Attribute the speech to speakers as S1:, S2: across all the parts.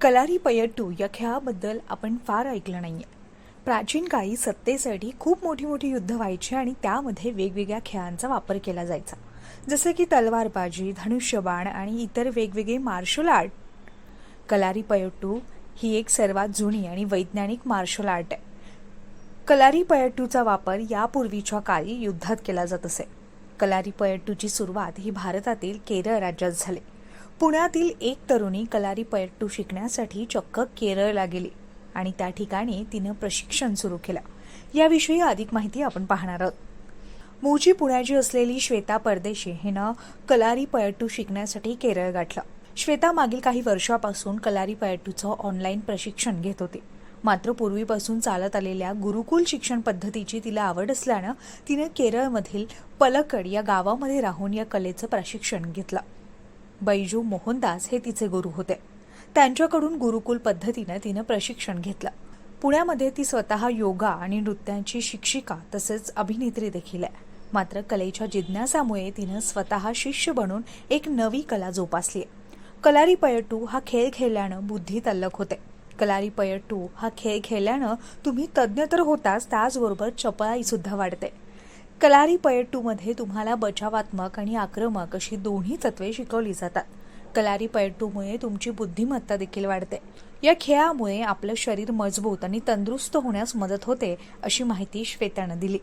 S1: कलारी पयट्टू या खेळाबद्दल आपण फार ऐकलं नाही आहे प्राचीन काळी सत्तेसाठी खूप मोठी मोठी युद्ध व्हायची आणि त्यामध्ये वेगवेगळ्या खेळांचा वापर केला जायचा. जसे की तलवारबाजी धनुष्यबाण आणि इतर वेगवेगळे मार्शल आर्ट कलारी पयट्टू ही एक सर्वात जुनी आणि वैज्ञानिक मार्शल आर्ट आहे. कलारी पयट्टूचा वापर यापूर्वीच्या काळी युद्धात केला जात असे. कलारी पयट्टूची सुरुवात ही भारतातील केरळ राज्यात झाली. पुण्यातील एक तरुणी कलारी पयट्टू शिकण्यासाठी चक्क केरळला गेली आणि त्या ठिकाणी तिनं प्रशिक्षण सुरू केलं. याविषयी अधिक माहिती आपण पाहणार आहोत. मूळची पुण्याची असलेली श्वेता परदेशी हिनं कलारी पयट्टू शिकण्यासाठी केरळ गाठलं. श्वेता मागील काही वर्षापासून कलारी पयट्टूचं ऑनलाईन प्रशिक्षण घेत होती. मात्र पूर्वीपासून चालत आलेल्या गुरुकुल शिक्षण पद्धतीची तिला आवड असल्यानं तिनं केरळमधील पलकड या गावामध्ये राहून या कलेचं प्रशिक्षण घेतलं. बैजू मोहनदास हे तिचे गुरु होते. त्यांच्याकडून गुरुकुल पद्धतीनं तिनं प्रशिक्षण घेतलं. पुण्यामध्ये ती स्वतः योगा आणि नृत्यांची शिक्षिका तसेच अभिनेत्री देखील आहे. मात्र कलेच्या जिज्ञासामुळे तिनं स्वतः शिष्य बनून एक नवी कला जोपासली आहे कलारी पयटू हा खेळ खेळल्यानं बुद्धी तल्लक होते. कलारी पयटू हा खेळ खेळल्यानं तुम्ही तज्ज्ञ तर होताच त्याचबरोबर चपळाई सुद्धा वाढते. कलारी पयट्टूमध्ये तुम्हाला बचावात्मक आणि आक्रमक अशी दोन्ही तत्वे शिकवली जातात. कलारी पयट्टूमुळे तुमची बुद्धिमत्ता देखील वाढते. या खेळामुळे आपलं शरीर मजबूत आणि तंदुरुस्त होण्यास मदत होते अशी माहिती श्वेतानं दिली.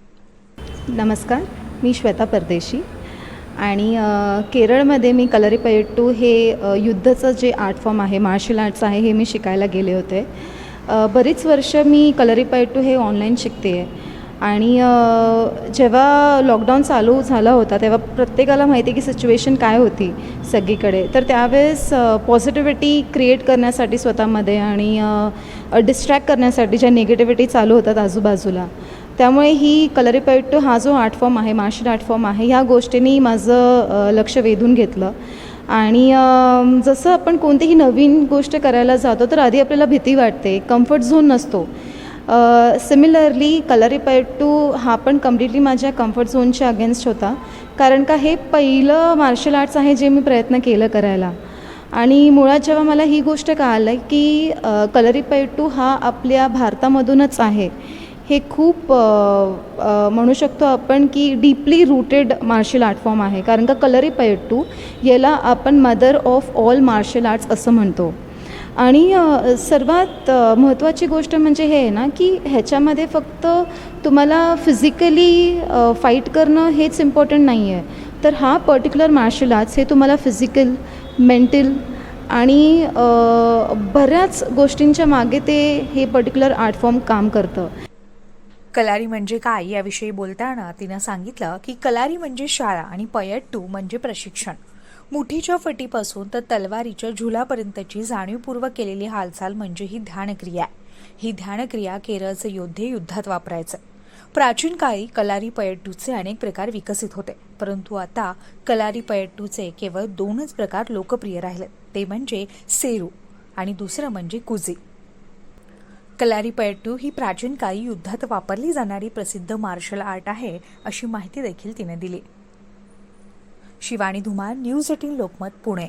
S2: नमस्कार मी श्वेता परदेशी. आणि केरळमध्ये मी कलरीपयट्टू हे युद्धाचं युद्धचं जे आर्ट फॉर्म आहे मार्शल आर्ट्स आहे हे मी शिकायला गेले होते. बरीच वर्ष मी कलरी कलरीपयट्टू हे ऑनलाईन शिकते आहे आणि जेव्हा लॉकडाऊन चालू झाला होता तेव्हा प्रत्येकाला माहिती आहे की सिच्युएशन काय होती सगळीकडे. तर त्यावेळेस पॉझिटिव्हिटी क्रिएट करण्यासाठी स्वतःमध्ये आणि डिस्ट्रॅक्ट करण्यासाठी ज्या निगेटिव्हिटी चालू होतात आजूबाजूला त्यामुळे ही कलरीपयट्टू हा जो आर्ट फॉर्म आहे मार्शल आर्ट फॉर्म आहे ह्या गोष्टींनी माझं लक्ष वेधून घेतलं. आणि जसं आपण कोणतीही नवीन गोष्ट करायला जातो तर आधी आपल्याला भीती वाटते कम्फर्ट झोन नसतो. सिमिलरली कलरीपयट्टू हा पण कम्प्लिटली माझ्या कम्फर्ट झोनच्या अगेन्स्ट होता. कारण का हे पहिलं मार्शल आर्ट्स आहे जे मी प्रयत्न केलं करायला. आणि मुळात जेव्हा मला ही गोष्ट कळालं की अ, कलरीपयट्टू हा आपल्या भारतामधूनच आहे हे खूप म्हणू शकतो आपण की deeply rooted martial art form आहे. कारण का कलरीपयट्टू याला आपण mother of all martial arts असं म्हणतो. आणि सर्वात महत्त्वाची गोष्ट म्हणजे हे आहे ना की ह्याच्यामध्ये फक्त तुम्हाला फिजिकली फाईट करणं हेच इम्पॉर्टंट नाही आहे तर हा पर्टिक्युलर मार्शल आर्ट्स हे तुम्हाला फिजिकल मेंटल आणि बऱ्याच गोष्टींच्या मागे ते हे पर्टिक्युलर आर्ट फॉर्म काम करतं.
S1: कलारी म्हणजे काय याविषयी बोलताना तिनं सांगितलं की कलारी म्हणजे शाळा आणि पयट्टू म्हणजे प्रशिक्षण. मुठीच्या फटीपासून तर तलवारीच्या झुलापर्यंतची जाणीवपूर्वक केलेली हालचाल म्हणजे ही ध्यानक्रिया आहे. ही ध्यानक्रिया केरळचे योद्धे युद्धात वापरायचं. प्राचीन काळी कलारी पयट्टूचे अनेक प्रकार विकसित होते परंतु आता कलारी पयट्टूचे केवळ दोनच प्रकार लोकप्रिय राहिले ते म्हणजे सेरू आणि दुसरं म्हणजे कुझी. कलारी पयट्टू ही प्राचीन काळी युद्धात वापरली जाणारी प्रसिद्ध मार्शल आर्ट आहे अशी माहिती देखील तिने दिली. Shivani Dhumal news eighteen Lokmat Pune.